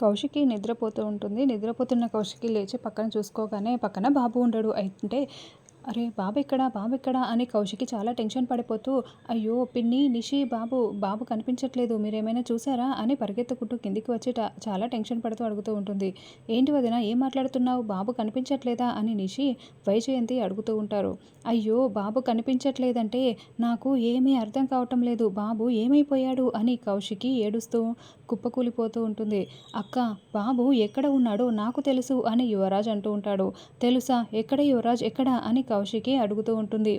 కౌశికి నిద్రపోతూ ఉంటుంది. నిద్రపోతున్న కౌశికి లేచి పక్కన చూసుకోగానే పక్కన బాబు ఉండడు. అంటే అరే బాబు ఎక్కడా బాబు ఎక్కడా అని కౌశికి చాలా టెన్షన్ పడిపోతూ అయ్యో పిన్ని నిషి బాబు బాబు కనిపించట్లేదు మీరేమైనా చూసారా అని పరిగెత్తుకుంటూ కిందికి వచ్చి చాలా టెన్షన్ పడుతూ అడుగుతూ ఉంటుంది. ఏంటి వదిన ఏం మాట్లాడుతున్నావు? బాబు కనిపించట్లేదా? అని నిషి వైజయంతి అడుగుతూ ఉంటారు. అయ్యో బాబు కనిపించట్లేదంటే నాకు ఏమీ అర్థం కావటం లేదు. బాబు ఏమైపోయాడు? అని కౌశికి ఏడుస్తూ కుప్పకూలిపోతూ ఉంటుంది. అక్క బాబు ఎక్కడ ఉన్నాడో నాకు తెలుసు అని యువరాజ్ అంటూ ఉంటాడు. తెలుసా? ఎక్కడ యువరాజ్? ఎక్కడ? అని కౌశికి అడుగుతూ ఉంటుంది.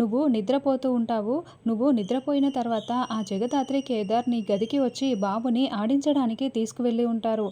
నువ్వు నిద్రపోతూ ఉంటావు. నువ్వు నిద్రపోయిన తర్వాత ఆ జగదాత్రి కేదార్ నీ గదికి వచ్చి బాబుని ఆడించడానికి తీసుకువెళ్ళి ఉంటారు.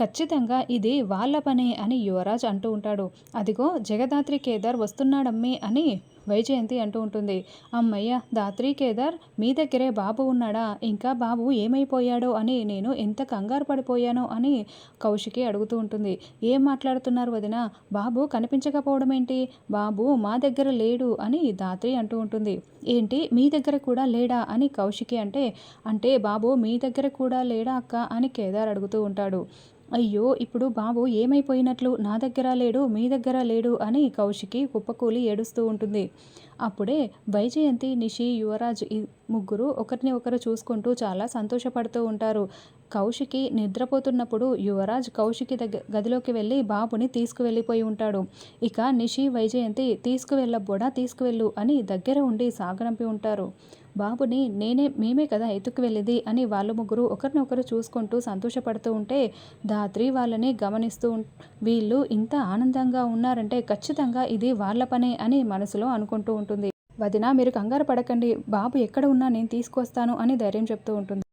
ఖచ్చితంగా ఇది వాళ్ళ పనే అని యువరాజ్ అంటూ ఉంటాడు. అదిగో జగదాత్రి కేదార్ వస్తున్నాడమ్మి అని వైజయంతి అంటూ ఉంటుంది. అమ్మయ్య దాత్రి కేదార్ మీ దగ్గరే బాబు ఉన్నాడా? ఇంకా బాబు ఏమైపోయాడో అని నేను ఎంత కంగారు పడిపోయానో అని కౌశికి అడుగుతూ ఉంటుంది. ఏం మాట్లాడుతున్నారు వదిన? బాబు కనిపించకపోవడం ఏంటి బాబు మా దగ్గర లేడు అని దాత్రి అంటూ ఉంటుంది. ఏంటి? మీ దగ్గర కూడా లేడా? అని కౌశికి అంటే అంటే బాబు మీ దగ్గర కూడా లేడా అక్క? అని కేదార్ అడుగుతూ ఉంటాడు. అయ్యో ఇప్పుడు బాబు ఏమైపోయినట్లు నా దగ్గర లేడు మీ దగ్గర లేడు అని కౌశికి కుప్పకూలి ఏడుస్తూ ఉంటుంది. అప్పుడే వైజయంతి నిషి యువరాజ్ ముగ్గురు ఒకరిని ఒకరు చూసుకుంటూ చాలా సంతోషపడుతూ ఉంటారు. కౌశికి నిద్రపోతున్నప్పుడు యువరాజ్ కౌశికి దగ్గర గదిలోకి వెళ్ళి బాబుని తీసుకువెళ్ళిపోయి ఉంటాడు. ఇక నిషి వైజయంతి తీసుకువెళ్ళబోడా తీసుకువెళ్ళు అని దగ్గర ఉండి సాగనంపి ఉంటారు. బాబుని నేనే మేమే కదా ఎత్తుకు వెళ్ళేది అని వాళ్ళ ముగ్గురు ఒకరినొకరు చూసుకుంటూ సంతోషపడుతూ ఉంటే ధాత్రి వాళ్ళని గమనిస్తూ వీళ్ళు ఇంత ఆనందంగా ఉన్నారంటే ఖచ్చితంగా ఇది వాళ్ళ పనే అని మనసులో అనుకుంటూ ఉంటుంది. వదిన మీరు కంగారు పడకండి బాబు ఎక్కడ ఉన్నా నేను తీసుకొస్తాను అని ధైర్యం చెప్తూ ఉంటుంది.